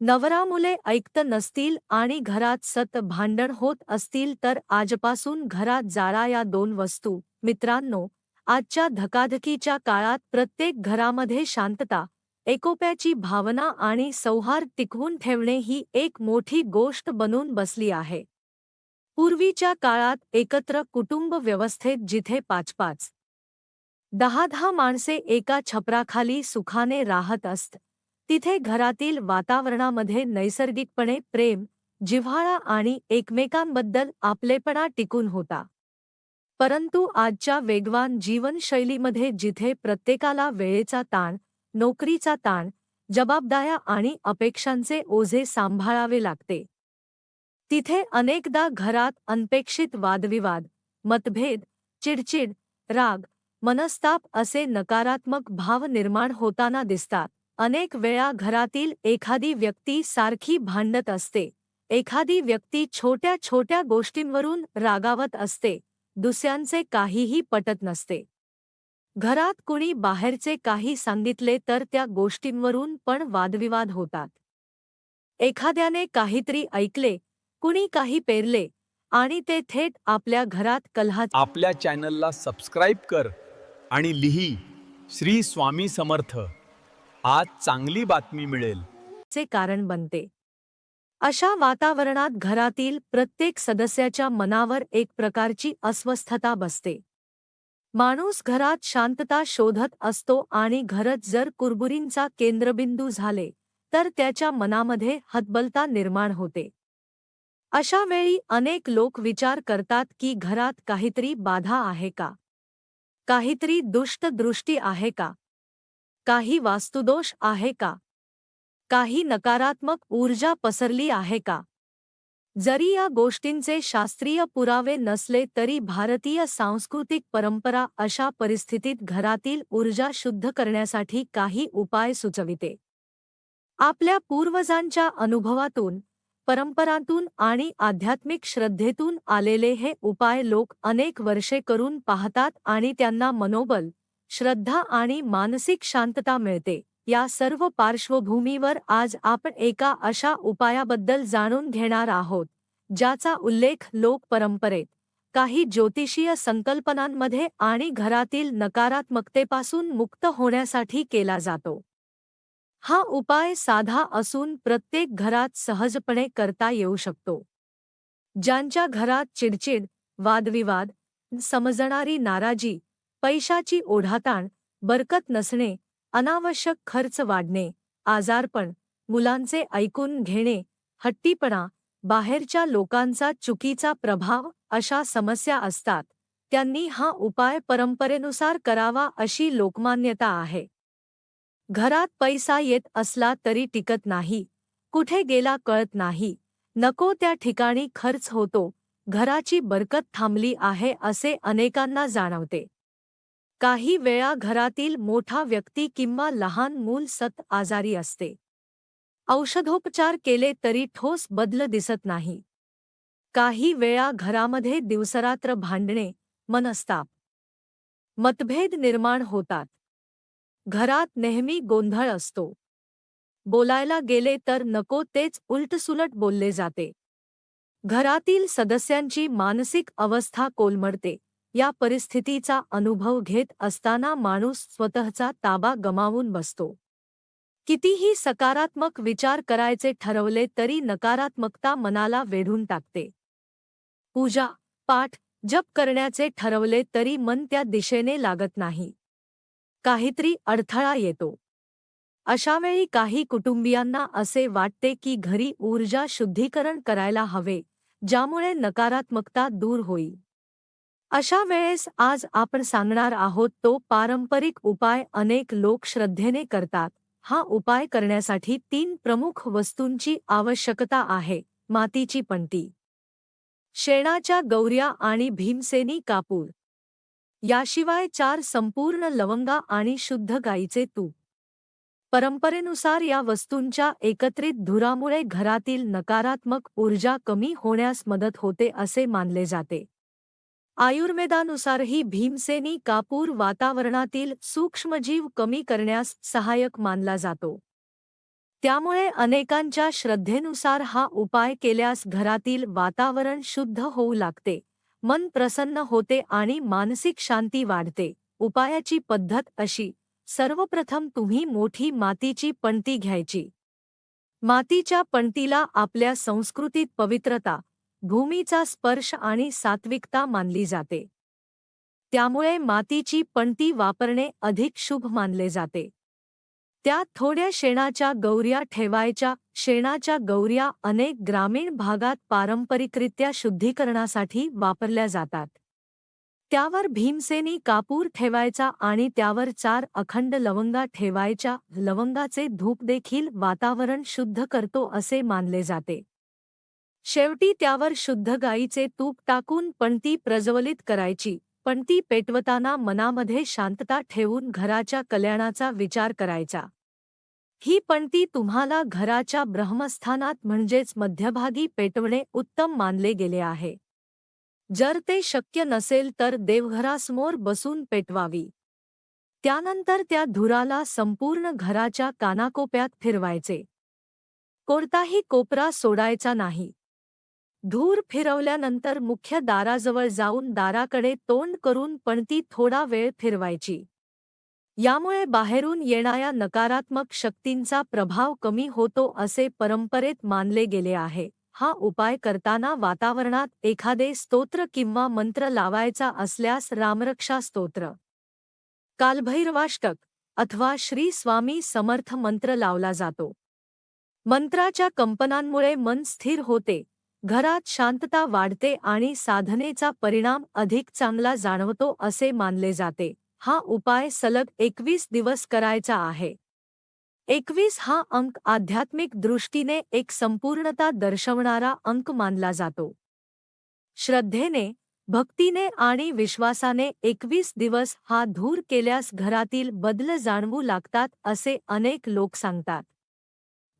नवरा मुले ऐकत नसतील आणि घरात सत भांडण होत असतील तर आजपासून घरात जाळा या दोन वस्तू. मित्रांनो आजच्या धकाधकीच्या काळात प्रत्येक घरामध्ये शांतता एकोप्याची भावना आणि सौहार्द टिकवून ठेवणे ही एक मोठी गोष्ट बनून बसली आहे. पूर्वीच्या काळात एकत्र कुटुंब व्यवस्थेत जिथे पाच पाच दहा दहा माणसे एका छपराखाली सुखाने राहत असत तिथे घरातील वातावरणामध्ये नैसर्गिकपणे प्रेम जिव्हाळा आणि एकमेकांबद्दल आपलेपणा टिकून होता. परंतु आजच्या वेगवान जीवनशैलीमध्ये जिथे प्रत्येकाला वेळेचा ताण नोकरीचा ताण जबाबदाऱ्या आणि अपेक्षांचे ओझे सांभाळावे लागते. तिथे अनेकदा घरात अनपेक्षित वादविवाद मतभेद चिडचिड राग मनस्ताप असे नकारात्मक भाव निर्माण होताना दिसतात. अनेक वेळा घरातील एखादी व्यक्ती सारखी भांडत असते. एखादी व्यक्ती छोट्या छोट्या गोष्टींवरून रागावत असते. दुसऱ्यांचे काहीही पटत नसते. घरात कुणी बाहेरचे काही सांगितले तर त्या गोष्टींवरून पण वादविवाद होतात. एखाद्याने काहीतरी ऐकले कुणी काही पेरले आणि ते थेट आपल्या घरात कलहाचे आपल्या चॅनलला सबस्क्राईब कर आणि लिही. श्री स्वामी समर्थ. आज चांगली बातमी मिळेल. चे कारण बनते. अशा वातावरणात घरातील प्रत्येक सदस्याच्या मनावर एक प्रकारची अस्वस्थता बसते. माणूस घरात शांतता शोधत असतो आणि घरच जर कुरबुरींचा केंद्रबिंदू झाले तर त्याच्या मनामध्ये हतबलता निर्माण होते. अशा वेळी अनेक लोक विचार करतात की घरात काहीतरी बाधा आहे का? काहीतरी दुष्ट दृष्टी आहे का? काही वास्तुदोष आहे का? काही नकारात्मक ऊर्जा पसरली आहे का? जरी या गोष्टींचे शास्त्रीय पुरावे नसले तरी भारतीय सांस्कृतिक परंपरा अशा परिस्थितीत घरातील ऊर्जा शुद्ध करण्यासाठी काही उपाय सुचविते. आपल्या पूर्वजांच्या अनुभवातून परंपरांतून आणि आध्यात्मिक श्रद्धेतून आलेले हे उपाय लोक अनेक वर्षे करून पाहतात आणि त्यांना मनोबल श्रद्धा आणि मानसिक शांतता मिळते. या सर्व पार्श्वभूमीवर आज आपण एका अशा उपायाबद्दल जाणून घेणार आहोत ज्याचा उल्लेख लोक परंपरेत काही ज्योतिषीय संकल्पनांमध्ये आणि घरातील नकारात्मकतेपासून मुक्त होण्यासाठी केला जातो. हा उपाय साधा असून प्रत्येक घरात सहजपणे करता येऊ शकतो. ज्यांच्या घरात चिडचिड वादविवाद समजणारी नाराजी पैशाची ओढाताण बरकत नसणे अनावश्यक खर्च वाढणे आजारपण मुलांचे ऐकून घेणे हट्टीपणा बाहेरच्या लोकांचा चुकीचा प्रभाव अशा समस्या असतात. त्यांनी हा उपाय परंपरेनुसार करावा अशी लोकमान्यता आहे. घरात पैसा येत असला तरी टिकत नाही. कुठे गेला कळत नाही. नको त्या ठिकाणी खर्च होतो. घराची बरकत थांबली आहे असे अनेकांना जाणवते. काही वेळा घरातील मोठा व्यक्ती किंवा लहान मूल सत आजारी असते. औषधोपचार केले तरी ठोस बदल दिसत नाही. काही वेळा घरामध्ये दिवसरात्र भांडणे मनस्ताप मतभेद निर्माण होतात. घरात नेहमी गोंधळ असतो. बोलायला गेले तर नको तेच उलटसुलट बोलले जाते. घरातील सदस्यांची मानसिक अवस्था कोलमडते. या परिस्थितीचा अनुभव घेत असताना माणूस स्वतःचा ताबा गमावून बसतो. कितीही सकारात्मक विचार करायचे ठरवले तरी नकारात्मकता मनाला वेढून टाकते. पूजा पाठ जप करण्याचे ठरवले तरी मन त्या दिशेने लागत नाही. काहीतरी अडथळा येतो. अशावेळी काही कुटुंबियांना असे वाटते की घरी ऊर्जा शुद्धीकरण करायला हवे ज्यामुळे नकारात्मकता दूर होईल. अशा वेळेस आज आपण सांगणार आहोत तो पारंपरिक उपाय अनेक लोक श्रद्धेने करतात. हा उपाय करण्यासाठी तीन प्रमुख वस्तूंची आवश्यकता आहे. मातीची पणती. शेणाच्या गौर्या आणि भीमसेनी कापूर. याशिवाय चार संपूर्ण लवंगा आणि शुद्ध गाईचे तूप. परंपरेनुसार या वस्तूंच्या एकत्रित धुरामुळे घरातील नकारात्मक ऊर्जा कमी होण्यास मदत होते असे मानले जाते. आयुर्वेदानुसारही भीमसेनी कापूर वातावरणातील सूक्ष्मजीव कमी करण्यास सहाय्यक मानला जातो. त्यामुळे अनेकांच्या श्रद्धेनुसार हा उपाय केल्यास घरातील वातावरण शुद्ध होऊ लागते मन प्रसन्न होते आणि मानसिक शांती वाढते. उपायाची पद्धत अशी सर्वप्रथम तुम्ही मोठी मातीची पणती घ्यायची. मातीच्या पणतीला आपल्या संस्कृतीत पवित्रता भूमीचा स्पर्श आणि सात्विकता मानली जाते. त्यामुळे मातीची पणती वापरणे अधिक शुभ मानले जाते. त्यात थोड्या शेणाच्या गौर्या ठेवायच्या शेणाच्या गौर्या अनेक ग्रामीण भागात पारंपरिकरित्या शुद्धीकरणासाठी वापरल्या जातात. त्यावर भीमसेनी कापूर ठेवायचा आणि त्यावर चार अखंड लवंगा ठेवायच्या लवंगाचे धूप देखील वातावरण शुद्ध करतो असे मानले जाते. शेवटी त्यावर शुद्ध गाईचे तूप टाकून पणती प्रज्वलित करायची. पणती पेटवताना मनामध्ये शांतता ठेवून घराच्या कल्याणाचा विचार करायचा. ही पणती तुम्हाला घराच्या ब्रह्मस्थानात म्हणजेच मध्यभागी पेटवणे उत्तम मानले गेले आहे. जर ते शक्य नसेल तर देवघरासमोर बसून पेटवावी. त्यानंतर त्या धुराला संपूर्ण घराच्या कानाकोप्यात फिरवायचे. कोणताही कोपरा सोडायचा नाही. धूर फिरवल्यानंतर मुख्य दाराजवळ जाऊन दाराकडे तोंड करून पणती थोडा वेळ फिरवायची. यामुळे बाहेरून येणाऱ्या नकारात्मक शक्तींचा प्रभाव कमी होतो असे परंपरेत मानले गेले आहे. हा उपाय करताना वातावरणात एखादे स्तोत्र किंवा मंत्र लावायचा असल्यास रामरक्षा स्तोत्र. कालभैरवाष्टक अथवा श्री स्वामी समर्थ मंत्र लावला जातो. मंत्राच्या कंपनांमुळे मन स्थिर होते. घरात शांतता वाढते आणि साधनेचा परिणाम अधिक चांगला जाणवतो असे मानले जाते. हा उपाय सलग एकवीस दिवस करायचा आहे. एकवीस हा अंक आध्यात्मिक दृष्टीने एक संपूर्णता दर्शवणारा अंक मानला जातो. श्रद्धेने भक्तीने आणि विश्वासाने एकवीस दिवस हा धूर केल्यास घरातील बदल जाणवू लागतात असे अनेक लोक सांगतात.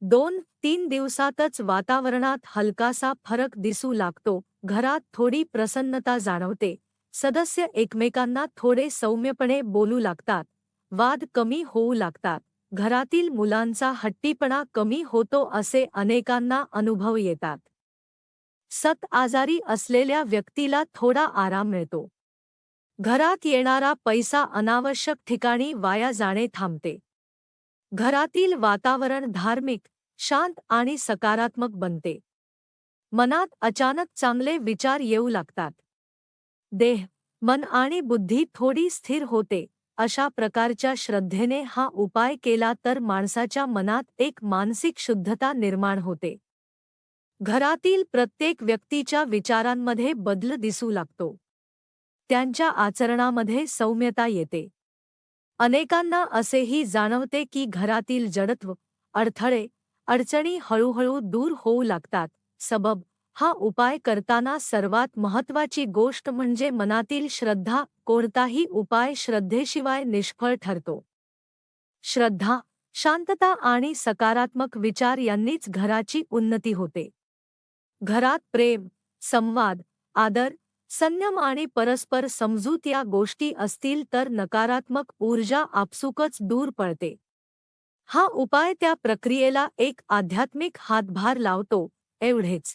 दोन तीन दिवसातच वातावरणात हलकासा फरक दिसू लागतो. घरात थोडी प्रसन्नता जाणवते. सदस्य एकमेकांना थोडे सौम्यपणे बोलू लागतात. वाद कमी होऊ लागतात. घरातील मुलांचा हट्टीपणा कमी होतो असे अनेकांना अनुभव येतात. सत आजारी असलेल्या व्यक्तीला थोडा आराम मिळतो. घरात येणारा पैसा अनावश्यक ठिकाणी वाया जाणे थांबते. घरातील वातावरण धार्मिक शांत आणि सकारात्मक बनते. मनात अचानक चांगले विचार येऊ लागतात. देह मन आणि बुद्धी थोडी स्थिर होते अशा प्रकारच्या श्रद्धेने हा उपाय केला तर माणसाच्या मनात एक मानसिक शुद्धता निर्माण होते. घरातील प्रत्येक व्यक्तीच्या विचारांमध्ये बदल दिसू लागतो. त्यांच्या आचरणामध्ये सौम्यता येते. अनेकांना असेही जाणवते की घरातील जडत्व अडथळे अडचणी हळूहळू दूर होऊ लागतात. सबब हा उपाय करताना सर्वात महत्वाची गोष्ट म्हणजे मनातील श्रद्धा. कोणताही उपाय श्रद्धेशिवाय निष्फळ ठरतो. श्रद्धा शांतता आणि सकारात्मक विचार यांनीच घराची उन्नती होते. घरात प्रेम संवाद आदर संयम आणि परस्पर समजूत या गोष्टी असतील तर नकारात्मक ऊर्जा आपसुकच दूर पळते. हा उपाय त्या प्रक्रियेला एक आध्यात्मिक हातभार लावतो एवढेच.